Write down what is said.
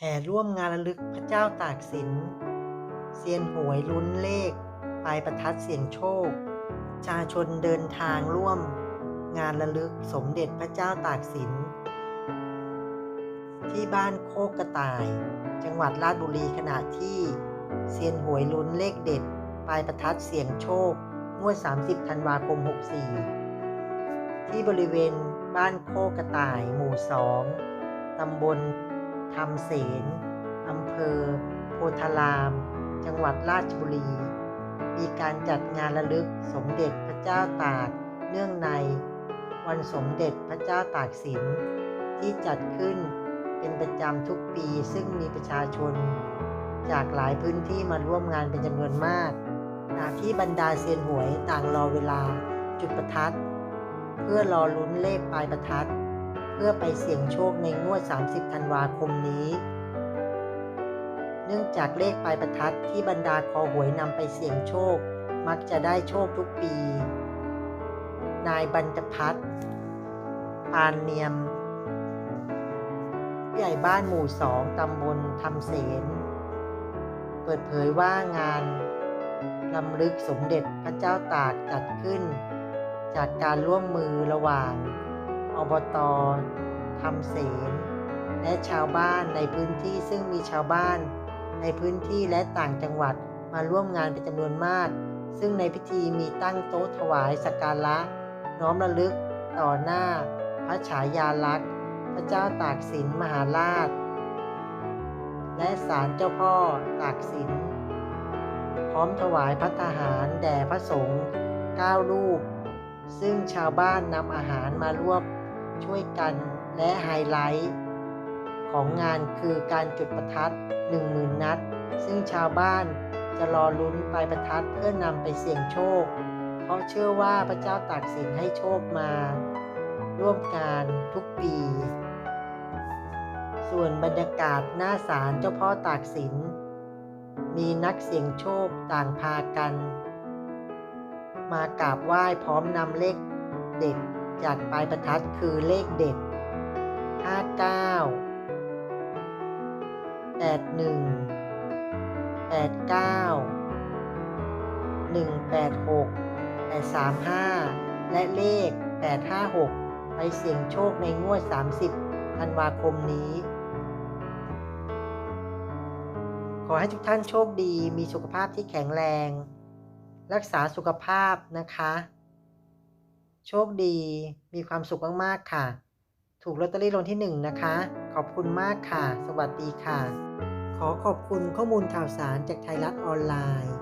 แห่ร่วมงานระลึกพระเจ้าตากสิน เซียนหวยลุ้นเลข ปลายประทัดเสียงโชคชาชนเดินทางร่วม งานระลึกสมเด็จพระเจ้าตากสิน ที่บ้านโคกกระต่าย จังหวัดราชบุรีขณะที่เซียนหวยลุ้นเลขเด็ด ปลายประทัดเสียงโชคงวด 30 ธันวาคม 64 ที่บริเวณบ้านโคกกระต่ายหมู่ 2 ตำบล ธรรมเสนอำเภอ โพธาราม จังหวัดราชบุรี มีการจัดงานระลึกสมเด็จพระเจ้าตาก เนื่องใน วันสมเด็จพระเจ้าตากสิน ที่จัดขึ้นเป็นประจำทุกปีซึ่งมีประชาชน จากหลายพื้นที่มาร่วมงานเป็นจำนวนมากขณะที่บรรดาเซียนหวยต่างรอเวลาจุดประทัด เพื่อรอลุ้นเลขปลายประทัด เพื่อไปเสี่ยงโชคในงวด 30 ธันวาคมนี้ เนื่องจากเลขปลายประทัดที่บรรดาคอหวยนำไปเสี่ยงโชค มักจะได้โชคทุกปี นายบรรจพัฒน์ปานเนียมผู้ใหญ่บ้านหมู่สองตำบลทำเสน เปิดเผยว่างานลำลึกสมเด็จพระเจ้าตากจัดขึ้น จากการร่วมมือระหว่าง อบตทำเสนและชาวบ้านในพื้นที่ซึ่งมีชาวบ้าน ในพื้นที่และต่างจังหวัดมาร่วมงานเป็นจำนวนมาก ซึ่งในพิธีมีตั้งโต๊ะถวายสักการะ น้อมระลึกต่อหน้า พระฉายาลักษณ์ พระเจ้าตากสินมหาราช และศาลเจ้าพ่อตากสิน พร้อมถวายพัฒหารแด่พระสงฆ์9รูป ซึ่งชาวบ้านนำอาหารมาร่วม ช่วยกันและไฮไลท์ ของงานคือการจุดประทัด 10,000 นัด ซึ่งชาวบ้านจะรอลุ้นปลายประทัดเพื่อนำไปเสี่ยงโชค เพราะเชื่อว่าพระเจ้าตากสินให้โชคมา ร่วมงานทุกปี ส่วนบรรยากาศหน้าศาลเจ้าพ่อตากสิน มีนักเสี่ยงโชคต่างพากัน มากราบไหว้พร้อมนำเลขเด็ด จากปลายประทัดคือเลขเด็ด 59 81 89 186 835 และเลข 856 ไปเสี่ยงโชคในงวด 30 ธันวาคมนี้ ขอให้ทุกท่านโชคดีมีสุขภาพที่แข็งแรง รักษาสุขภาพนะคะ โชคดี มีความสุขมากๆค่ะ ถูกลอตเตอรี่รางวัลที่หนึ่งนะคะ ขอบคุณมากค่ะ สวัสดีค่ะ ขอขอบคุณข้อมูลข่าวสารจากไทยรัฐออนไลน์